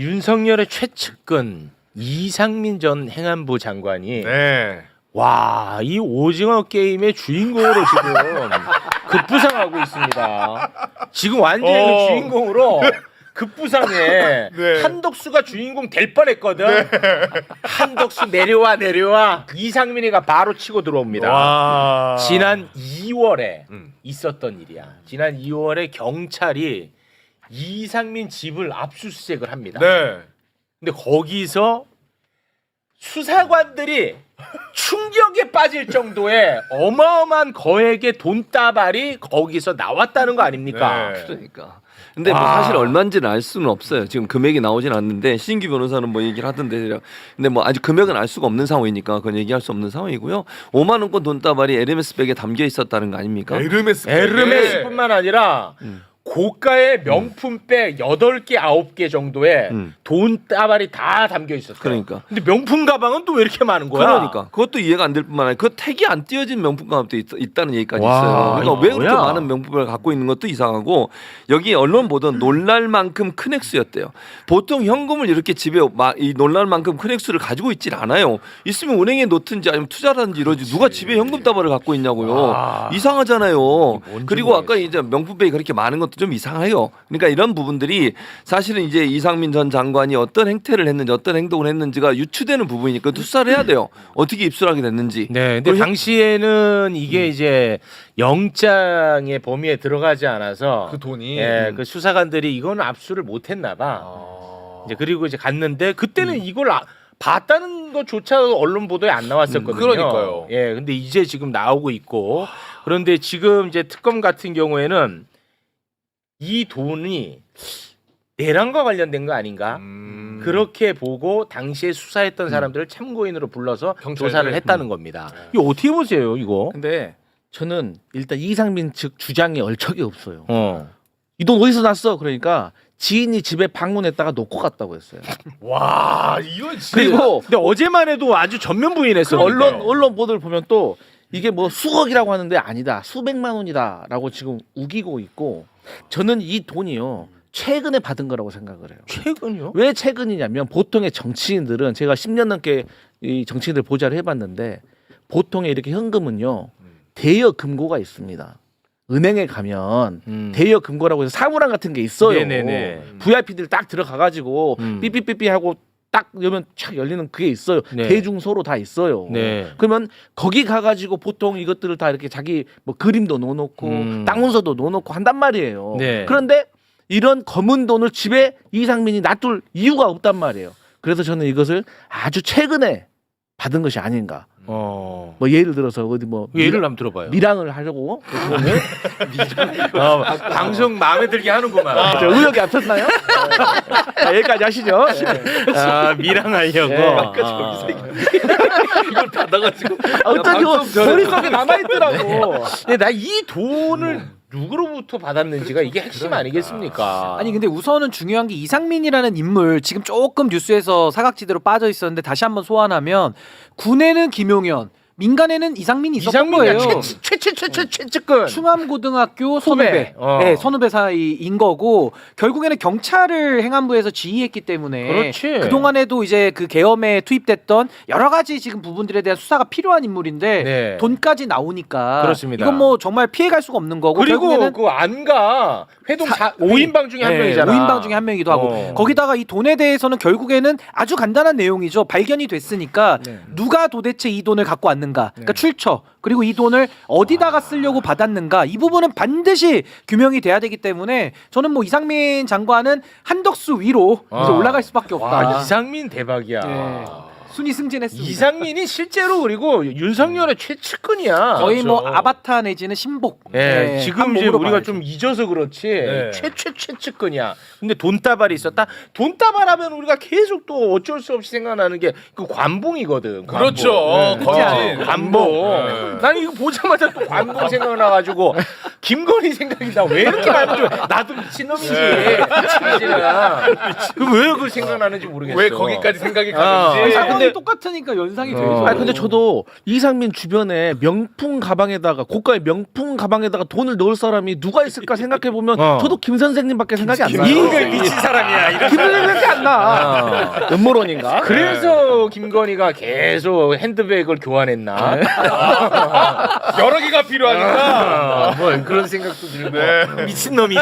윤석열의 최측근 이상민 전 행안부 장관이 네. 와, 이 오징어 게임의 주인공으로 지금 급부상하고 있습니다. 지금 완전히 어. 그 주인공으로 급부상해. 네. 한덕수가 주인공 될 뻔했거든. 한덕수 내려와 내려와. 이상민이가 바로 치고 들어옵니다. 와. 지난 2월에 음. 있었던 일이야. 지난 2월에 경찰이 이상민 집을 압수수색을 합니다. 네. 근데 거기서 수사관들이 충격에 빠질 정도의 어마어마한 거액의 돈다발이 거기서 나왔다는 거 아닙니까? 네. 그러니까. 근데 뭐 와. 사실 얼마인지는 알 수는 없어요. 지금 금액이 나오진 않는데 신규 변호사는 뭐 얘기를 하던데 근데 뭐 아직 금액은 알 수가 없는 상황이니까 그건 얘기할 수 없는 상황이고요. 5만 원권 돈다발이 에르메스 백에 담겨 있었다는 거 아닙니까? 에르메스. 백. 에르메스뿐만 아니라 음. 고가의 명품백 8개, 9개 정도의 음. 돈다발이 다 담겨 있었어요. 그러니까. 근데 명품 가방은 또 왜 이렇게 많은 거야? 그러니까 그것도 이해가 안 될 뿐만 아니라 그 택이 안 띄어진 명품 가방도 있, 다는 얘기까지 와, 있어요. 그러니까 왜 그렇게 뭐야? 많은 명품을 갖고 있는 것도 이상하고 여기 언론 보던 놀랄 만큼 큰 액수였대요. 보통 현금을 이렇게 집에 마- 이 놀랄 만큼 큰 액수를 가지고 있질 않아요. 있으면 은행에 놓든지 아니면 투자라든지 이러지 누가 집에 현금 다발을 갖고 있냐고요. 와. 이상하잖아요. 뭔지 그리고 아까. 이제 명품백이 그렇게 많은 것도 좀 이상해요. 그러니까 이런 부분들이 사실은 이제 이상민 전 장관이 어떤 행태를 했는지 어떤 행동을 했는지가 유추되는 부분이니까 수사를 해야 돼요. 어떻게 입수를 하게 됐는지. 네, 근데 당시에는 이게 이제 영장의 범위에 들어가지 않아서 그 돈이. 예, 그 수사관들이 이거는 압수를 못했나 봐. 아. 이제 그리고 이제 갔는데 그때는 이걸 아, 봤다는 것조차도 언론 보도에 안 나왔었거든요. 음, 그러니까요. 예, 근데 이제 지금 나오고 있고 그런데 지금 이제 특검 같은 경우에는 이 돈이 내란과 관련된 거 아닌가? 음. 그렇게 보고 당시에 수사했던 사람들을 참고인으로 불러서 경찰들. 조사를 했다는 겁니다. 이거 어떻게 보세요, 이거? 근데 저는 일단 이상민 측 주장에 얼척이 없어요. 어. 이 돈 어디서 났어? 그러니까 지인이 집에 방문했다가 놓고 갔다고 했어요. 와, 이건 진짜. 그리고 근데 어제만 해도 아주 전면 부인했어. 언론 언론 보도를 보면 또 이게 뭐 수억이라고 하는데 아니다 수백만 원이다라고 지금 우기고 있고 저는 이 돈이요 최근에 받은 거라고 생각을 해요. 최근요? 왜 최근이냐면 보통의 정치인들은 제가 10년 넘게 이 정치인들 보좌를 해봤는데 보통의 이렇게 현금은요 대여 금고가 있습니다. 은행에 가면 음. 대여 금고라고 해서 사물함 같은 게 있어요. 네네네. VIP들 딱 들어가가지고 음. 삐삐삐삐 하고 딱 열면 착 열리는 그게 있어요. 네. 대중소로 다 있어요. 네. 그러면 거기 가가지고 보통 이것들을 다 이렇게 자기 뭐 그림도 넣어놓고 음. 땅 문서도 넣어놓고 한단 말이에요. 네. 그런데 이런 검은 돈을 집에 이상민이 놔둘 이유가 없단 말이에요. 그래서 저는 이것을 아주 최근에 받은 것이 아닌가. 어. 뭐 예를 들어서 어디 뭐 예를 밀- 한번 들어봐요. 밀항을 하려고 어, 방송 마음에 들게 하는구만. 저 의욕이 앞섰나요? 자, 여기까지 하시죠. 아, 미랑하려고. 예. 어. 이걸 받아가지고 아, 어쩐지 머릿속에 남아있더라고. 근데 나 이 돈을 누구로부터 받았는지가 이게 핵심 아니겠습니까? 아니 근데 우선은 중요한 게 이상민이라는 인물 지금 조금 뉴스에서 사각지대로 빠져 있었는데 다시 한번 소환하면 군에는 김용현, 민간에는 이상민이 있었던 이상민이야 거예요. 최최최최 최측근. 충암고등학교 후배. 선후배, 어. 네, 선후배 사이인 거고 결국에는 경찰을 행안부에서 지휘했기 때문에 그렇지. 그 동안에도 이제 그 계엄에 투입됐던 여러 가지 지금 부분들에 대한 수사가 필요한 인물인데 네. 돈까지 나오니까 그렇습니다. 이건 뭐 정말 피해갈 수가 없는 거고 그리고 결국에는 그 안가 회동 사- 사, 5인방 중에 한 네, 명이잖아. 5인방 중에 한 명이기도 하고 어. 거기다가 이 돈에 대해서는 결국에는 아주 간단한 내용이죠. 발견이 됐으니까 네. 누가 도대체 이 돈을 갖고 왔는가? 그러니까 출처 그리고 이 돈을 어디다가 쓰려고 받았는가? 이 부분은 반드시 규명이 돼야 되기 때문에 저는 뭐 이상민 장관은 한덕수 위로 아. 올라갈 수밖에 없다. 와 이상민 대박이야. 네. 순위 승진했습니다. 이상민이 실제로 그리고 윤석열의 최측근이야. 거의 뭐 그렇죠. 아바타 내지는 신복. 예, 네, 지금 한 이제 몸으로 우리가 봐야죠. 좀 잊어서 그렇지 네. 최최 최측근이야. 근데 돈다발이 있었다. 돈다발하면 우리가 계속 또 어쩔 수 없이 생각나는 게 그 관봉이거든. 관봉. 그렇죠. 네. 거진. 관봉. 네. 나는 이거 보자마자 또 관봉 생각나가지고 김건희 생각이 나 왜 이렇게 많은 줄 나도 미친놈이지 그왜 그걸 생각나는지 모르겠어 왜 거기까지 생각이 아. 가는지. 아니, 상황이 근데- 똑같으니까 연상이 어. 되죠. 아니 근데 저도 이상민 주변에 명품 가방에다가 고가의 명품 가방에다가 돈을 넣을 사람이 누가 있을까 생각해 보면 어. 저도 김 선생님밖에 생각이 안 나요. 이거 미친 사람이야 이런 김 선생님밖에 안 나. 어. 음모론인가? 그래서 김건희가 계속 핸드백을 교환했나? 여러 개가 필요하니까. 아, 뭐 그런 생각도 들고 네. 미친 놈이지.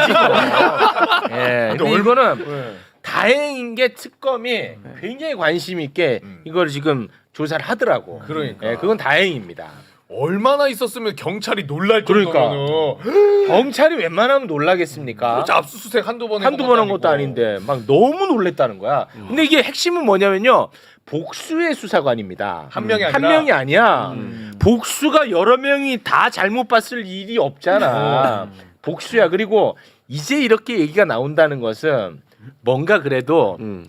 예. 근데 이거는 네. 다행인 게 특검이 굉장히 관심 있게 음. 이걸 지금 조사를 하더라고. 그러니까. 예, 그건 다행입니다. 얼마나 있었으면 경찰이 놀랄 그러니까. 정도면은 경찰이 웬만하면 놀라겠습니까? 진짜 압수수색 한두 번 한두 번 한 것도 아닌데 막 너무 놀랬다는 거야. 근데 이게 핵심은 뭐냐면요. 복수의 수사관입니다. 한 명이 한 아니라 명이 아니야. 음. 복수가 여러 명이 다 잘못 봤을 일이 없잖아. 복수야. 그리고 이제 이렇게 얘기가 나온다는 것은 뭔가 그래도 음.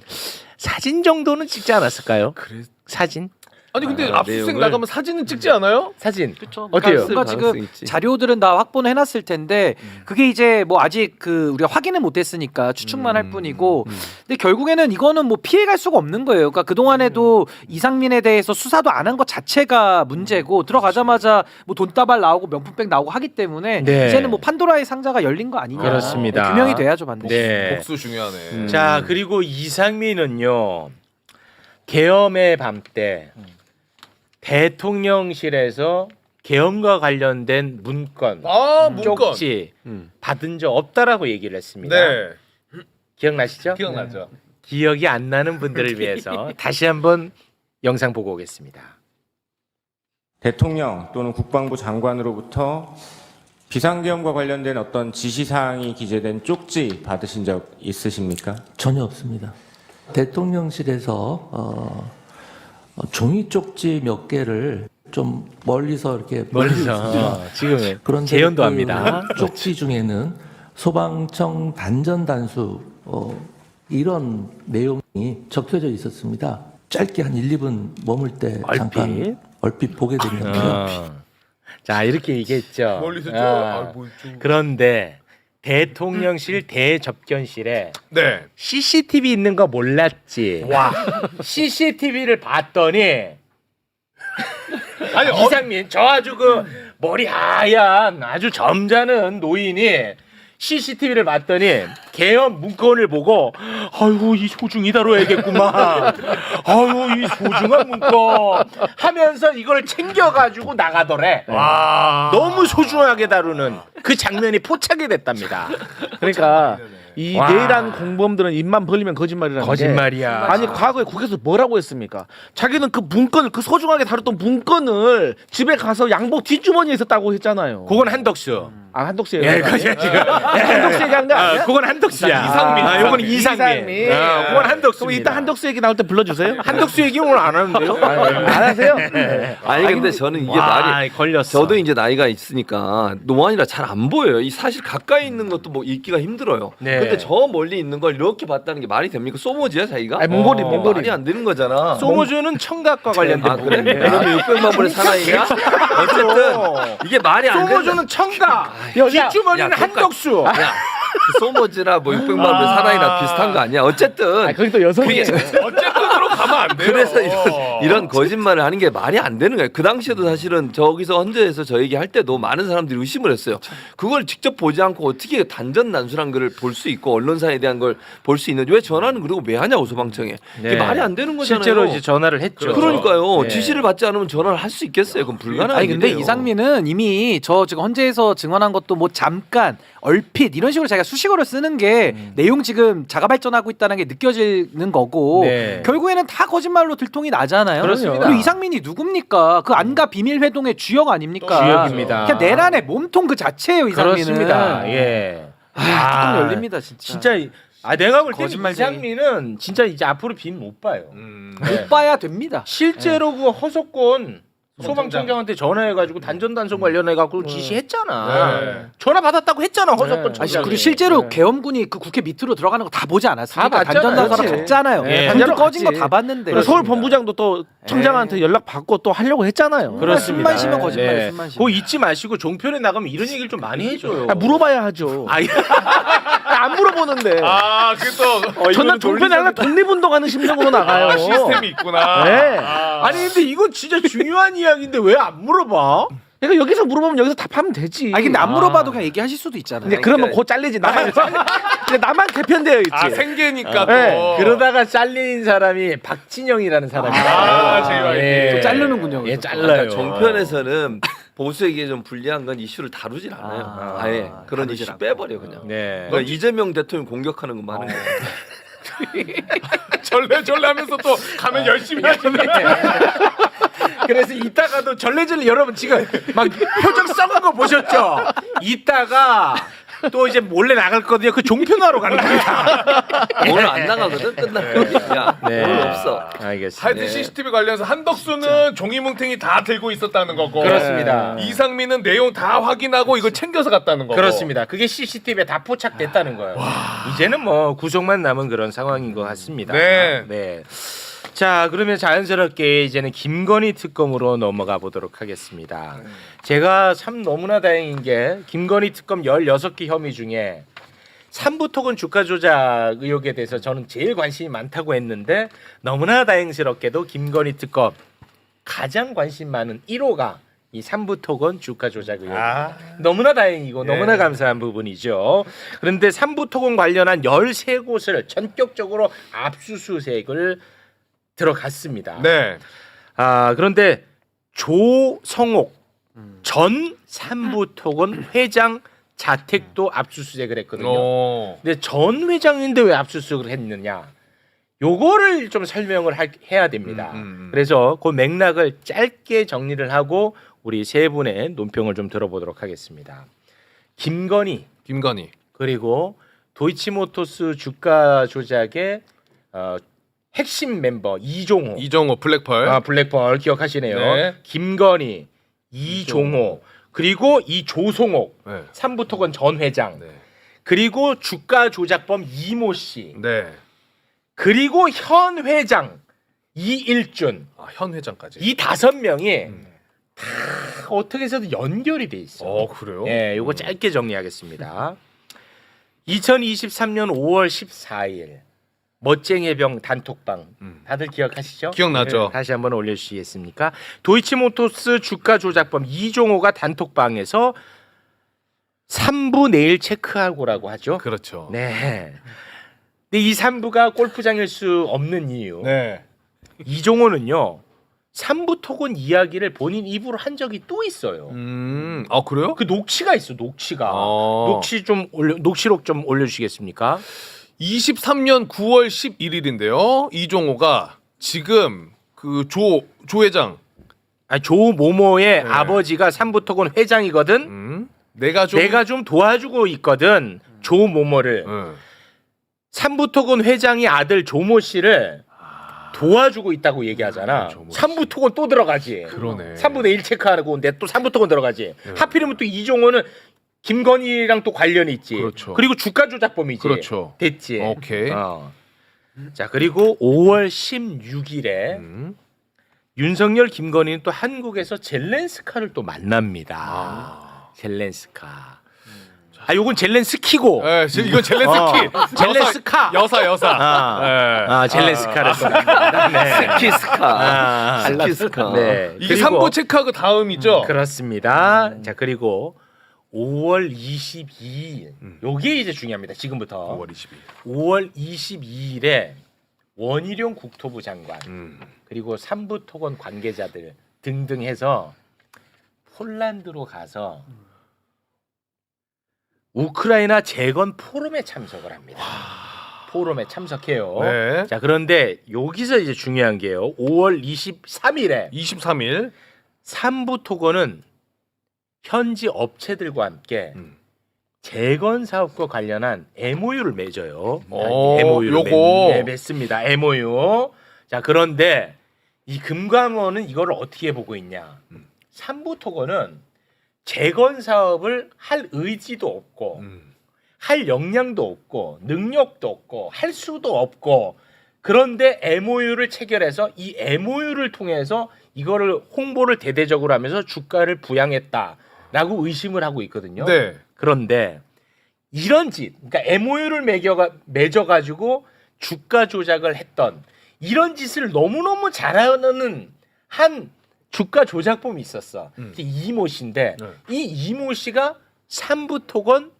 사진 정도는 찍지 않았을까요? 그래. 사진? 아니 근데 아, 압수수색 내용을- 나가면 사진은 찍지 않아요? 사진. 그렇죠. 어때요? 뭔가 가능성 지금 있지. 자료들은 다 확보는 해놨을 텐데 그게 이제 뭐 아직 그 우리가 확인은 못했으니까 추측만 할 뿐이고 근데 결국에는 이거는 뭐 피해갈 수가 없는 거예요. 그러니까 그 동안에도 이상민에 대해서 수사도 안 한 것 자체가 문제고 들어가자마자 뭐 돈다발 나오고 명품백 나오고 하기 때문에 네. 이제는 뭐 판도라의 상자가 열린 거 아니냐. 그렇습니다. 네, 규명이 돼야죠 반드시. 네. 복수 중요하네. 음. 자 그리고 이상민은요 계엄의 밤 때 대통령실에서 계엄과 관련된 문건, 아 문건. 쪽지 음. 받은 적 없다라고 얘기를 했습니다. 네. 기억나시죠? 기억나죠. 기억이 안 나는 분들을 위해서 다시 한번 영상 보고 오겠습니다. 대통령 또는 국방부 장관으로부터 비상계엄과 관련된 어떤 지시사항이 기재된 쪽지 받으신 적 있으십니까? 전혀 없습니다. 대통령실에서 어, 어, 종이 쪽지 몇 개를 좀 멀리서 이렇게 보내고 있습니다. 지금 그런데 재연도 그 합니다. 쪽지 중에는 소방청 단전 단수 어, 이런 내용이 적혀져 있었습니다. 짧게 한 1, 2분 머물 때 얼핏. 잠깐 얼핏 보게 됐는데요. 어. 자 이렇게 얘기했죠. 멀리서 어. 저 아, 뭐 좀. 그런데 대통령실 대접견실에 네. CCTV 있는 거 몰랐지. 와. CCTV를 봤더니 아니 어, 이상민 저 아주 그 머리 하얀 아주 점잖은 노인이 CCTV를 봤더니 개헌 문건을 보고 아이고 이 소중히 다뤄야겠구만 아이고 이 소중한 문건 하면서 이걸 챙겨가지고 나가더래 와. 너무 소중하게 다루는 그 장면이 포착이 됐답니다 그러니까 이 와. 내란 공범들은 입만 벌리면 거짓말이라는 게 거짓말이야 아니 과거에 국회에서 뭐라고 했습니까? 자기는 그 문건을 그 소중하게 다뤘던 문건을 집에 가서 양복 뒷주머니에 있었다고 했잖아요. 그건 한덕수 아 한덕수 예, 얘기한 거 그거 아니에요? 지금 한덕수 얘기한 거 아, 아니야? 그건 한덕수야. 이상민, 아, 요건 이상민. 이상민. 아, 그건 한덕수. 그럼 이따 한덕수 얘기 나올 때 불러주세요. 한덕수 얘기 오늘 안 하는데요? 안 하세요? 아니 근데 저는 이게 와, 말이 걸렸어. 저도 이제 나이가 있으니까 노안이라 잘 안 보여요. 이 사실 가까이 있는 것도 뭐 읽기가 힘들어요. 네. 근데 저 멀리 있는 걸 이렇게 봤다는 게 말이 됩니까? 소모지야 자기가? 아니, 몽골이, 어, 몽골이. 말이 안 되는 거잖아. 소모주는 청각과 관련된 아 그래? 그러면 600만 불의 사나이냐? 어쨌든 이게 말이 안 된다. 소모주는 청각, 뒷주머니는 야, 한덕수. 야, 그 소모지나 뭐 600만 불의 사나이나 비슷한 거 아니야? 어쨌든 아, 거기 또 여성이 그게 어쨌든 가면 안 돼요. 그래서 이런, 이런 거짓말을 하는 게 말이 안 되는 거예요. 그 당시에도 사실은 저기서 헌재에서 저 얘기 할 때도 많은 사람들이 의심을 했어요. 그걸 직접 보지 않고 어떻게 단전 단순한 거를 볼수 있고 언론사에 대한 걸 볼 수 있는지 왜 전화는 그리고 왜 하냐고 소방청에 네. 이게 말이 안 되는 거잖아요. 실제로 이제 전화를 했죠. 그러니까요. 네. 지시를 받지 않으면 전화를 할 수 있겠어요. 그건 불가능한 아니 근데 일이에요. 이상민은 이미 저 지금 헌재에서 증언한 것도 뭐 잠깐 얼핏 이런 식으로 자기가 수식어를 쓰는 게 내용 지금 자가 발전하고 있다는 게 느껴지는 거고 네. 결국에는 다 거짓말로 들통이 나잖아요. 그렇습니다. 그리고 이상민이 누굽니까? 그 안가 비밀 회동의 주역 아닙니까? 주역입니다. 그냥 내란의 몸통 그 자체예요 이상민은. 그렇습니다. 예. 아, 뚜껑 열립니다 진짜. 진짜 이- 아 내가 볼 때는 거짓말쟁이. 이상민은 진짜 이제 앞으로 빈 못 봐요. 음. 네. 못 봐야 됩니다. 실제로 그 허석권 소방청장한테 전화해가지고 단전 단속 관련해가지고 지시했잖아. 네. 전화 받았다고 했잖아 허석권 네. 청장. 아니, 그리고 실제로 계엄군이 그 국회 밑으로 들어가는 거 다 보지 않았습니까? 봤잖아요. 그렇지. 갔잖아요. 예. 불도 단전으로 꺼진 거. 다 봤는데. 서울 본부장도 또 청장한테 연락 받고 또 하려고 했잖아요. 그렇습니다. 숨만 쉬면 거짓말이에요, 네. 숨만 쉬면. 그거 잊지 마시고 종편에 나가면 이런 얘기를 좀 많이 해줘요. 아, 물어봐야 하죠. 아이, 안 물어보는데. 아, 그또 저는 종편에 항상 독립운동하는 심정으로 나가요. 아, 시스템이 있구나. 네. 아. 아니 근데 이건 진짜 중요한 이야기인데 왜 안 물어봐? 그러니까 여기서 물어보면 여기서 답하면 되지. 아니 근데 안 물어봐도 그냥 얘기하실 수도 있잖아요. 근데 그러면 곧 잘리지. 나만 근데 나만 개편되어 있지. 아, 생계니까 또. 네, 그러다가 잘린 사람이 박진영이라는 사람이 아, JYP. 또 자르는군요, 예, 그래서. 잘라요. 그러니까 정편에서는 보수에게 좀 불리한 건 이슈를 다루질 않아요. 아, 아, 예 그런 다루질 이슈 않고. 빼버려 그냥. 네. 그러니까 이재명 대통령 공격하는 것만 하는 거예요. 절레절레 하면서 또 가면 열심히 하시네. 그래서 이따가도 전래질래 여러분 지금 막 표정 썩은 거 보셨죠? 이따가 또 이제 몰래 나갈 거든요. 그 종편하러 가는 겁니다. 오늘 안 나가거든 끝나면. 야 네. 오늘 없어. 알겠습니다. 하여튼 CCTV 관련해서 한덕수는 종이뭉탱이 다 들고 있었다는 거고. 그렇습니다. 이상민은 내용 다 확인하고 이거 챙겨서 갔다는 거고. 그렇습니다. 그게 CCTV에 다 포착됐다는 거예요. 이제는 뭐 구속만 남은 그런 상황인 것 같습니다. 네. 네. 자, 그러면 자연스럽게 이제는 김건희 특검으로 넘어가 보도록 하겠습니다. 제가 참 너무나 다행인 게 김건희 특검 16개 혐의 중에 삼부토건 주가 조작 의혹에 대해서 저는 제일 관심이 많다고 했는데 너무나 다행스럽게도 김건희 특검 가장 관심 많은 1호가 이 삼부토건 주가 조작 의혹. 아. 너무나 다행이고 예. 너무나 감사한 부분이죠. 그런데 삼부토건 관련한 13곳을 전격적으로 압수수색을 들어갔습니다. 네. 아, 그런데 조성옥 전 삼부토건 회장 자택도 압수수색을 했거든요. 어. 근데 전 회장인데 왜 압수수색을 했느냐? 요거를 좀 설명을 할- 해야 됩니다. 음, 음, 음. 그래서 그 맥락을 짧게 정리를 하고 우리 세 분의 논평을 좀 들어보도록 하겠습니다. 김건희 김건희. 그리고 도이치모토스 주가 조작의 어, 핵심 멤버 이종호 이정호 블랙펄. 아 블랙펄 기억하시네요. 네. 김건희, 이종호 그리고 이 조송옥 네. 삼부토건 전 회장 네. 그리고 주가 조작범 이모 씨 네. 그리고 현 회장 이일준 아, 현 회장까지. 이 다섯 명이 음. 다 어떻게 해서든 연결이 돼 있어. 어, 그래요? 예, 요거 짧게 정리하겠습니다. 2023년 5월 14일 멋쟁이 병 단톡방 음. 다들 기억하시죠? 기억나죠? 네, 다시 한번 올려주시겠습니까? 도이치모토스 주가 조작범 이종호가 단톡방에서 3부 내일 체크하고라고 하죠. 그렇죠. 네. 근데 이 3부가 골프장일 수 없는 이유. 네. 이종호는요. 3부 토건 이야기를 본인 입으로 한 적이 또 있어요. 음. 아, 그래요? 그 녹취가 있어. 녹취가. 어. 녹취 좀 올려 녹취록 좀 올려 주시겠습니까? 23년 9월 11일인데요. 이종호가 지금 그 조 조 회장 아, 조모모의 네. 아버지가 3부 토건 회장이거든. 음. 내가 좀 내가 좀 도와주고 있거든. 조 모모를. 응. 삼부토건 회장이 아들 조모 씨를 도와주고 있다고 얘기하잖아. 아, 조모 씨. 삼부토건 또 들어가지. 그러네. 3분의 1 체크하고 근데 또 3부토건 들어가지. 네. 하필이면 또 이종호는 김건희랑 또 관련이 있지. 그렇죠. 리고 주가 조작범이지. 그렇죠. 됐지. 오케이. 어. 자 그리고 5월 16일에 음. 윤석열 김건희는 또 한국에서 젤렌스카를 또 만납니다. 아. 젤렌스카. 아 요건 젤렌스키고. 예, 지- 이건 젤렌스키. 어, 젤렌스카. 여사 여사. 아, 예. 아 젤렌스카를 또 만납니다. 네. 스키스카. 아, 스키스카. 네. 이게 그리고- 음, 3부 체크하고 다음이죠. 그렇습니다. 자 그리고 5월 22일 음. 요게 이제 중요합니다. 지금부터 5월 22일. 5월 22일에 원희룡 국토부 장관 음. 그리고 삼부토건 관계자들 등등 해서 폴란드로 가서 우크라이나 재건 포럼에 참석을 합니다. 포럼에 참석해요. 네. 자 그런데 여기서 이제 중요한 게요. 5월 23일에 23일. 삼부토건은 현지 업체들과 함께 음. 재건 사업과 관련한 MOU를 맺어요. 오, MOU를 요거. 맺, 네, 맺습니다. MOU. 자 그런데 이 금감원은 이걸 어떻게 보고 있냐? 삼부토건은 재건 사업을 할 의지도 없고 음. 할 역량도 없고 능력도 없고 할 수도 없고 그런데 MOU를 체결해서 이 MOU를 통해서 이거를 홍보를 대대적으로 하면서 주가를 부양했다 라고 의심을 하고 있거든요. 네. 그런데 이런 짓, 그러니까 MOU를 매겨가 맺어 가지고 주가 조작을 했던 이런 짓을 너무 너무 잘하는 한 주가 조작범이 있었어. 음. 이모 씨인데 네. 이 이모 씨가 삼부토건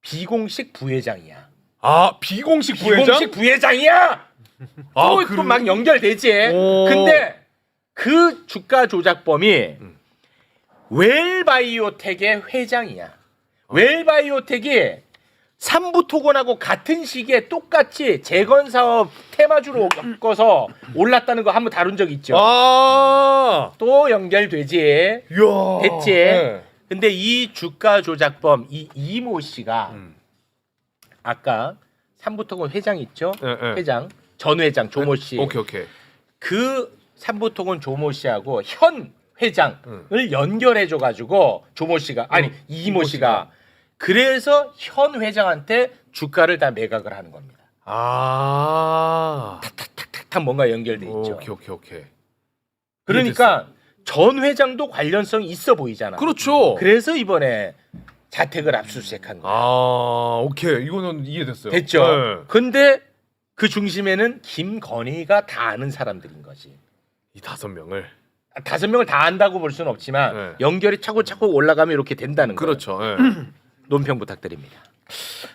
비공식 부회장이야. 아 비공식 부회장. 비공식 부회장이야. 아? 또막 연결되지. 오. 근데 그 주가 조작범이 음. 웰바이오텍의 회장이야. 웰바이오텍이 삼부토건하고 같은 시기에 똑같이 재건 사업 테마주로 엮어서 올랐다는 거 한번 다룬 적 있죠. 아. 또 연결되지. 이야. 됐지. 네. 근데 이 주가 조작범 이 이모 씨가 음. 아까 삼부토건 회장 있죠? 네, 네. 회장 전 회장 조모 씨. 오케이 오케이. 그 삼부토건 조모 씨하고 현 회장을 음. 연결해 줘 가지고 조모 씨가 아니 음, 이모 씨가 그래서 현 회장한테 주가를 다 매각을 하는 겁니다. 아. 탁탁 뭔가 연결돼 있죠. 오케이 오케이 오케이. 그러니까 전 회장도 관련성이 있어 보이잖아. 그렇죠. 그래서 이번에 자택을 압수수색한 거야. 아 오케이 이거는 이해됐어요. 됐죠. 네. 근데 그 중심에는 김건희가 다 아는 사람들인 거지. 이 다섯 명을. 다섯 명을 다 안다고 볼 수는 없지만 네. 연결이 차곡차곡 올라가면 이렇게 된다는 거예요. 그렇죠. 예. 논평 부탁드립니다.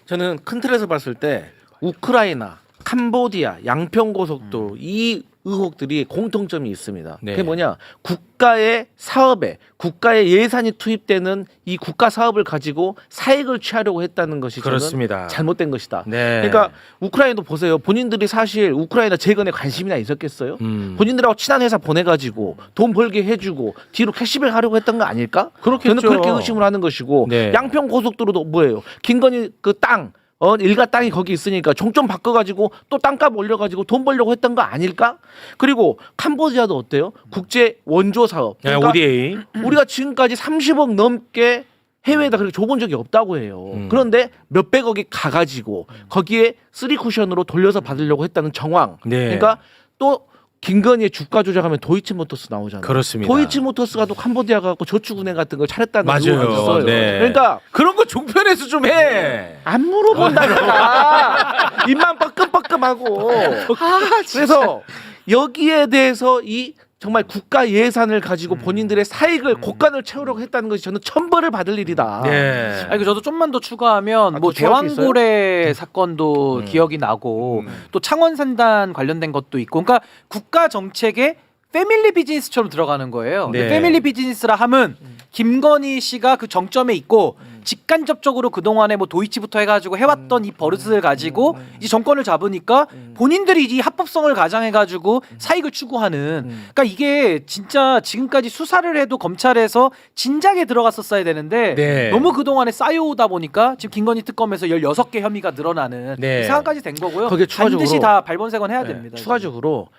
저는 큰 틀에서 봤을 때 우크라이나, 캄보디아, 양평고속도로 이 의혹들이 공통점이 있습니다. 네. 그게 뭐냐? 국가의 사업에 국가의 예산이 투입되는 이 국가 사업을 가지고 사익을 취하려고 했다는 것이 저는 그렇습니다. 잘못된 것이다. 네. 그러니까 우크라이나도 보세요. 본인들이 사실 우크라이나 재건에 관심이나 있었겠어요? 음. 본인들하고 친한 회사 보내가지고 돈 벌게 해주고 뒤로 캐시백 하려고 했던 거 아닐까? 그렇겠죠. 저는 그렇게 의심을 하는 것이고 네. 양평 고속도로도 뭐예요? 김건희 그 땅. 어 일가 땅이 거기 있으니까 종점 바꿔가지고 또 땅값 올려가지고 돈 벌려고 했던 거 아닐까? 그리고 캄보디아도 어때요? 국제 원조 사업. 네, 그러니까 ODA. 우리가 지금까지 30억 넘게 해외에다 그렇게 줘본 적이 없다고 해요. 음. 그런데 몇백억이 가가지고 거기에 쓰리 쿠션으로 돌려서 받으려고 했다는 정황. 네. 그러니까 또 김건희의 주가 조작하면 도이치모터스 나오잖아요. 그렇습니다. 도이치모터스가 또 캄보디아 가고 저축은행 같은 걸 차렸다는 맞아요. 의혹이 있어요. 네. 그러니까 그런 거 종편에서 좀 해. 안 물어본다니까 입만 빠끔빠끔하고 그래서 여기에 대해서 이 정말 국가 예산을 가지고 본인들의 사익을 곡간을 채우려고 했다는 것이 저는 천벌을 받을 일이다. 네. 아니 그 저도 좀만 더 추가하면 아, 뭐 또 추가할 게 대왕고래 사건도 음. 기억이 나고 음. 또 창원산단 관련된 것도 있고 그러니까 국가 정책에 패밀리 비즈니스처럼 들어가는 거예요. 근데 네. 패밀리 비즈니스라 함은 김건희 씨가 그 정점에 있고 직간접적으로 그 동안에 뭐 도이치부터 해가지고 해왔던 이 버릇을 가지고 이제 정권을 잡으니까 본인들이 이 합법성을 가장해가지고 사익을 추구하는. 그러니까 이게 진짜 지금까지 수사를 해도 검찰에서 진작에 들어갔었어야 되는데 네. 너무 그 동안에 쌓여오다 보니까 지금 김건희 특검에서 16개 혐의가 늘어나는 네. 이 상황까지 된 거고요. 거기에 추가적으로- 반드시 다 발본색원 해야 네, 됩니다. 추가적으로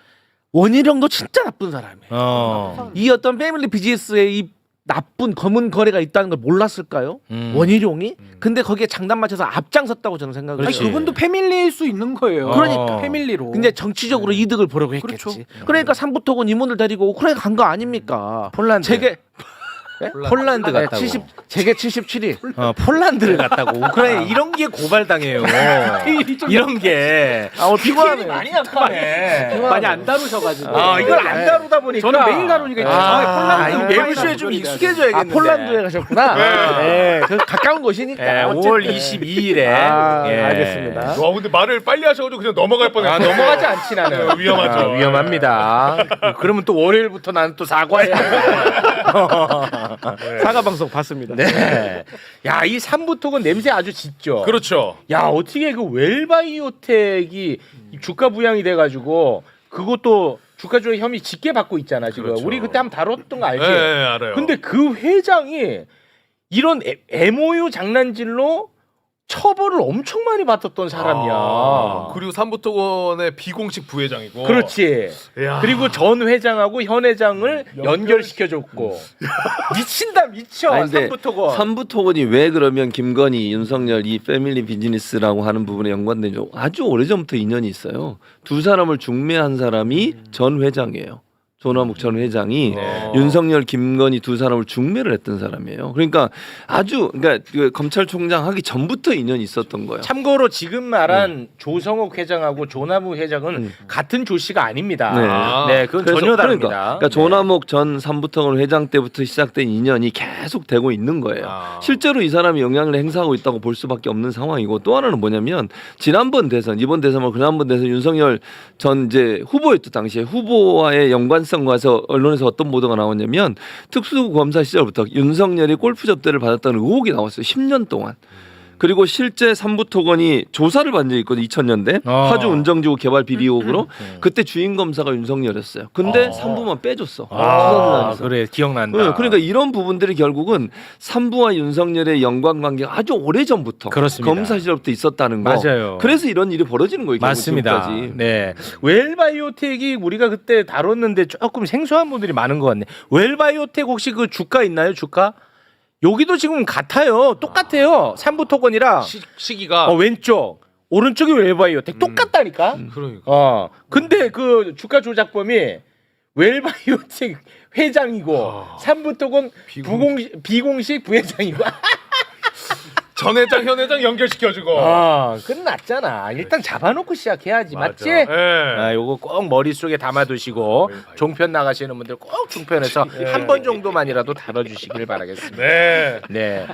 원희룡도 진짜 나쁜 사람이에요. 어. 이 어떤 패밀리 비즈니스에 이 나쁜 검은 거래가 있다는 걸 몰랐을까요? 음. 원희룡이? 근데 거기에 장단 맞춰서 앞장섰다고 저는 생각을 아니, 그렇지. 해요. 그분도 패밀리일 수 있는 거예요. 그러니까. 패밀리로. 근데 정치적으로 이득을 보려고 했겠지. 그렇죠. 그러니까 삼부토건 임원들 데리고 우크라이나 간 거 아닙니까? 폴란드. 제게 폴란드 네, 갔다고. 70 제게 77일. 어, 폴란드를 갔다고. 우크라이나 이런 게 고발당해요. 이런 게. 아, 오늘 피곤하네요. 많이 약하네. 많이 안 다루셔가지고. 아, 이걸 안 다루다 보니까. 저는 매일 다루니까 아, 정확히 폴란드, 이 매부쇼에 좀 익숙해져야겠는데. 아, 폴란드에 가셨구나. 네. 그 가까운 곳이니까. 예, 어쨌든. 5월 22일에. 아, 알겠습니다. 와 근데 말을 빨리 하셔가지고 그냥 넘어갈 뻔했어. 아, 넘어가지 않지 나는. 네, 위험하죠. 아, 위험합니다. 그러면 또 월요일부터 나는 또 사과해야 돼. 사과 방송 봤습니다. 네. 야, 이 삼부토건 냄새 아주 짙죠. 그렇죠. 야, 어떻게 그 웰바이오텍이 주가 부양이 돼 가지고 그것도 주가 조작 혐의 짙게 받고 있잖아, 지금. 그렇죠. 우리 그때 한번 다뤘던 거 알지? 네, 네, 알아요. 근데 그 회장이 이런 에- MOU 장난질로 처벌을 엄청 많이 받았던 사람이야. 아, 그리고 삼부토건의 비공식 부회장이고. 그렇지. 야. 그리고 전 회장하고 현 회장을 연결시켜줬고 미친다 미쳐 아니, 근데 삼부토건. 삼부토건이 왜 그러면 김건희, 윤석열 이 패밀리 비즈니스라고 하는 부분에 연관된 지 아주 오래전부터 인연이 있어요. 두 사람을 중매한 사람이 전 회장이에요. 조남욱 전 회장이 네. 윤석열, 김건희 두 사람을 중매를 했던 사람이에요. 그러니까 아주 그러니까 그 검찰총장 하기 전부터 인연이 있었던 거예요. 참고로 지금 말한 조성욱 회장하고 조남우 회장은 음. 같은 조씨가 아닙니다. 네. 아. 네, 그건 그래서 전혀 다릅니다. 그러니까, 그러니까 조남욱 전 삼부토건 회장 때부터 시작된 인연이 계속 되고 있는 거예요. 아. 실제로 이 사람이 영향을 행사하고 있다고 볼 수밖에 없는 상황이고 또 하나는 뭐냐면 지난번 대선 이번 대선 말고 지난번 대선 윤석열 전 이제 후보였던 당시에 후보와의 연관성 과서 언론에서 어떤 보도가 나왔냐면 특수검사 시절부터 윤석열이 골프 접대를 받았다는 의혹이 나왔어요. 10년 동안. 그리고 실제 삼부토건이 조사를 받은 적이 있거든요. 2000년대 어. 파주 운정지구 개발 비리 의혹으로 그때 주인 검사가 윤석열이었어요. 근데 삼부만 빼줬어. 아, 수사단에서. 그래 기억난다. 네, 그러니까 이런 부분들이 결국은 삼부와 윤석열의 연관 관계가 아주 오래 전부터 그렇습니다. 검사 시절부터 있었다는 거. 맞아요. 그래서 이런 일이 벌어지는 거예요. 결국 맞습니다. 지금까지. 네. 웰바이오텍이 우리가 그때 다뤘는데 조금 생소한 분들이 많은 것 같네. 웰바이오텍 혹시 그 주가 있나요? 주가? 여기도 지금 같아요. 똑같아요. 삼부 토건이랑 시, 시기가. 어, 왼쪽, 오른쪽이 웰바이오텍 똑같다니까. 그러니까. 어. 근데 그 주가 조작범이 웰바이오텍 회장이고 삼부 토건 비공식- 부공식 비공식 부회장이고. 전 회장, 현 회장 연결시켜주고. 아, 끝났잖아. 일단 잡아놓고 시작해야지. 맞지? 예. 아, 요거 꼭 머릿속에 담아두시고 종편 나가시는 분들 꼭 종편에서 한 번 정도만이라도 다뤄주시길 바라겠습니다. 네. 네.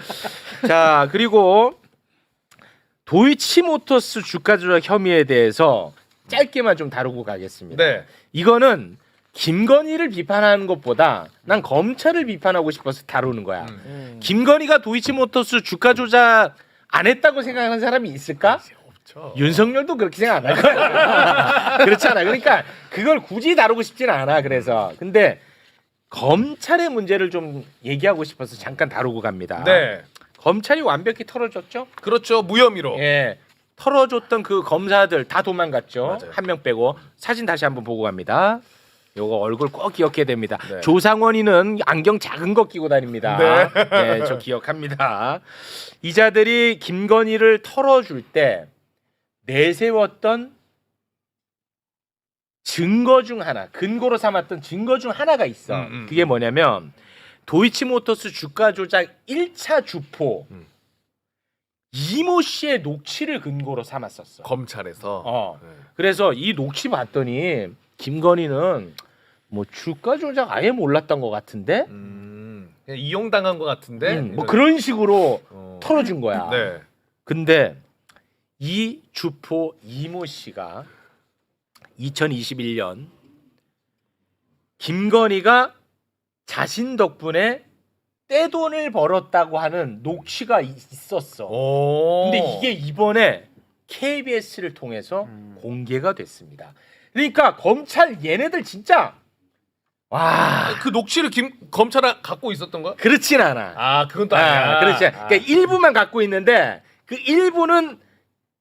자 그리고 도이치모터스 주가 조작 혐의에 대해서 짧게만 좀 다루고 가겠습니다. 네. 이거는 김건희를 비판하는 것보다 난 검찰을 비판하고 싶어서 다루는 거야. 음. 김건희가 도이치모터스 주가 조작 안 했다고 생각하는 사람이 있을까? 없죠. 윤석열도 그렇게 생각 안 할 거야. 그렇잖아. 그러니까 그걸 굳이 다루고 싶지는 않아. 그래서 근데 검찰의 문제를 좀 얘기하고 싶어서 잠깐 다루고 갑니다. 네. 검찰이 완벽히 털어줬죠. 그렇죠. 무혐의로. 예. 털어줬던 그 검사들 다 도망갔죠. 맞아요. 한 명 빼고 사진 다시 한번 보고 갑니다. 요거 얼굴 꼭 기억해야 됩니다. 네. 조상원이는 안경 작은 거 끼고 다닙니다. 네, 저 기억합니다. 이자들이 김건희를 털어줄 때 내세웠던 증거 중 하나, 근거로 삼았던 증거 중 하나가 있어. 음, 음, 그게 뭐냐면 도이치모터스 주가 조작 1차 주포 음. 이모 씨의 녹취를 근거로 삼았었어. 검찰에서. 어. 네. 그래서 이 녹취 봤더니 김건희는 뭐 주가 조작 아예 몰랐던 것 같은데, 음. 그냥 이용당한 것 같은데. 음, 뭐 그런 식으로 어. 털어준 거야. 네. 근데 이 주포 이모 씨가 2021년 김건희가 자신 덕분에 떼돈을 벌었다고 하는 녹취가 있- 있었어. 오. 근데 이게 이번에 KBS를 통해서 공개가 됐습니다. 그러니까 검찰 얘네들 진짜 와 그 녹취를 김 검찰 갖고 있었던 거야? 그렇진 않아. 아, 그건 또 아니야. 아, 그렇지. 그러니까 일부만 갖고 있는데 그 일부는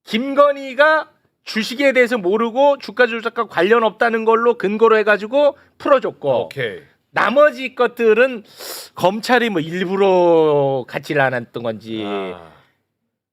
김건희가 주식에 대해서 모르고 주가 조작과 관련 없다는 걸로 근거로 해가지고 풀어줬고 오케이. 나머지 것들은 검찰이 뭐 일부러 갖지를 않았던 건지 아.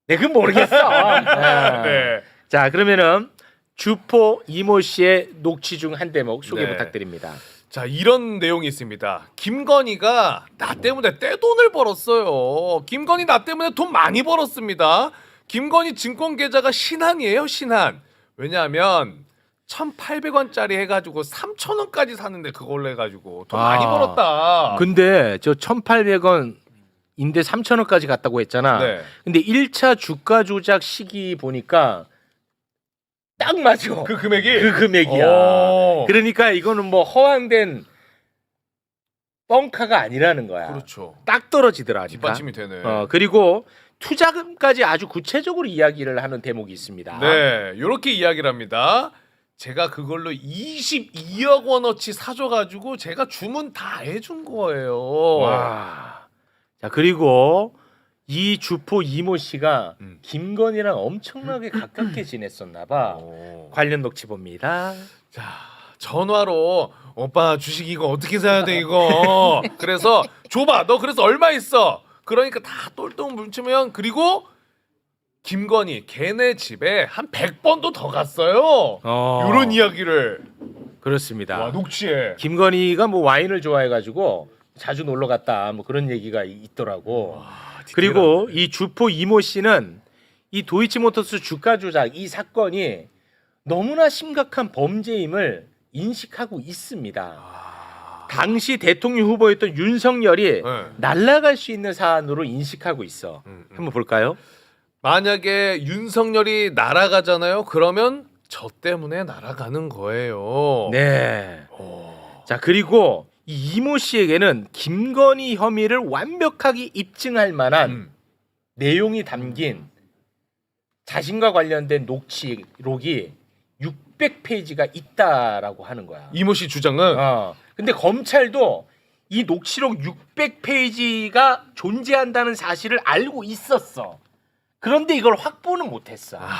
네, 그건 모르겠어. 아. 네. 자 그러면은 주포 이모 씨의 녹취 중 한 대목 소개 네. 부탁드립니다. 자 이런 내용이 있습니다. 김건희가 나 때문에 떼돈을 벌었어요. 김건희 나 때문에 돈 많이 벌었습니다. 김건희 증권 계좌가 신한이에요, 신한. 왜냐하면 1,800원짜리 해가지고 3,000원까지 샀는데 그걸로 해가지고 돈 많이 아. 벌었다. 근데 저 1,800원 인데 3,000원까지 갔다고 했잖아. 네. 근데 1차 주가 조작 시기 보니까 딱 맞아. 그 금액이 그 금액이야. 오. 그러니까 이거는 뭐 허황된 뻥카가 아니라는 거야. 그렇죠. 딱 떨어지더라. 뒷받침이 되네. 어, 그리고 투자금까지 아주 구체적으로 이야기를 하는 대목이 있습니다. 네, 이렇게 이야기를 합니다. 제가 그걸로 22억 원어치 사줘가지고 제가 주문 다 해준 거예요. 와. 자, 그리고 이 주포 이모 씨가 음. 김건희랑 엄청나게 가깝게 지냈었나 봐. 오. 관련 녹취 봅니다. 자 전화로 오빠 주식 이거 어떻게 사야 돼 이거 그래서 줘봐 너 그래서 얼마 있어 그러니까 다 똘똘 뭉치면 그리고 김건희 걔네 집에 한 100번도 더 갔어요 어. 이런 이야기를 그렇습니다. 와 녹취에 김건희가 뭐 와인을 좋아해가지고 자주 놀러 갔다 뭐 그런 얘기가 있더라고. 그리고 이 주포 이모 씨는 이 도이치모터스 주가 조작 이 사건이 너무나 심각한 범죄임을 인식하고 있습니다. 당시 대통령 후보였던 윤석열이 네. 날아갈 수 있는 사안으로 인식하고 있어. 음, 음. 한번 볼까요? 만약에 윤석열이 날아가잖아요 그러면 저 때문에 날아가는 거예요 네. 오. 자 그리고 이 이모 씨에게는 김건희 혐의를 완벽하게 입증할 만한 음. 내용이 담긴 자신과 관련된 녹취록이 600페이지가 있다라고 하는 거야. 이모 씨 주장은 어. 근데 검찰도 이 녹취록 600페이지가 존재한다는 사실을 알고 있었어. 그런데 이걸 확보는 못했어. 아.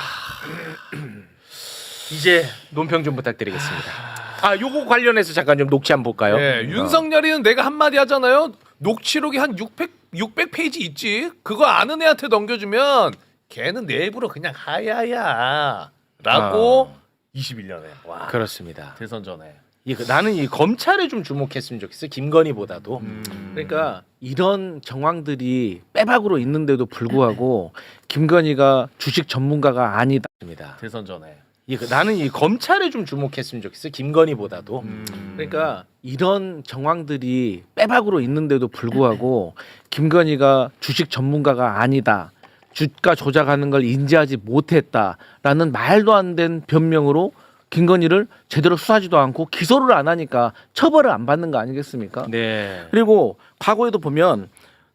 이제 논평 좀 부탁드리겠습니다. 아, 요거 관련해서 잠깐 좀 녹취 한번 볼까요? 예, 윤석열이는 내가 한마디 하잖아요. 녹취록이 한 600, 600페이지 있지. 그거 아는 애한테 넘겨주면 걔는 내 입으로 그냥 하야야. 라고 21년에. 와. 그렇습니다. 대선 전에. 이, 그, 나는 이 검찰에 좀 주목했으면 좋겠어. 김건희보다도. 그러니까 이런 정황들이 빼박으로 있는데도 불구하고 김건희가 주식 전문가가 아니다. 대선 전에. 이, 그, 나는 이 검찰에 좀 주목했으면 좋겠어. 김건희보다도. 그러니까 이런 정황들이 빼박으로 있는데도 불구하고 김건희가 주식 전문가가 아니다. 주가 조작하는 걸 인지하지 못했다라는 말도 안 된 변명으로 김건희를 제대로 수사하지도 않고 기소를 안 하니까 처벌을 안 받는 거 아니겠습니까? 네. 그리고 과거에도 보면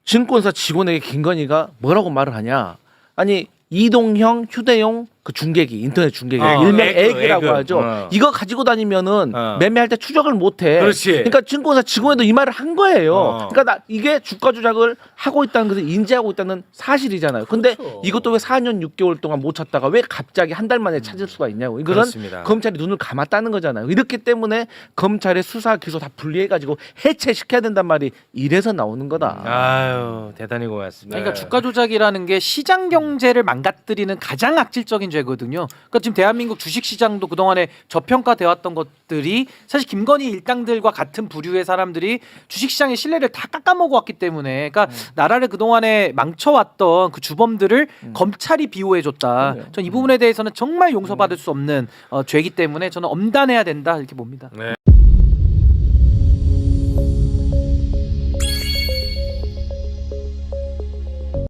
증권사 직원에게 김건희가 뭐라고 말을 하냐? 아니 이동형 휴대용 그 중계기 인터넷 중계기 어, 일명 에그, 에그. 하죠. 어. 이거 가지고 다니면은 어. 매매할 때 추적을 못해. 그렇지. 그러니까 증권사 직원에도 이 말을 한 거예요. 어. 그러니까 나 이게 주가 조작을 하고 있다는 것을 인지하고 있다는 사실이잖아요. 근데 그렇죠. 이것도 왜 4년 6개월 동안 못 찾다가 왜 갑자기 한 달 만에 찾을 수가 있냐고. 이거는 그렇습니다. 검찰이 눈을 감았다는 거잖아요. 이렇기 때문에 검찰의 수사 기소 다 분리해가지고 해체시켜야 된단 말이 이래서 나오는 거다. 아유, 대단히 고맙습니다. 그러니까 주가 조작이라는 게 시장 경제를 망가뜨리는 가장 악질적인 죄 거든요. 그러니까 지금 대한민국 주식 시장도 그동안에 저평가돼 왔던 것들이 사실 김건희 일당들과 같은 부류의 사람들이 주식 시장의 신뢰를 다 깎아먹어 왔기 때문에 그러니까 나라를 그동안에 망쳐왔던 그 주범들을 검찰이 비호해 줬다. 전 이 부분에 대해서는 정말 용서받을 수 없는 어, 죄이기 때문에 저는 엄단해야 된다 이렇게 봅니다. 네.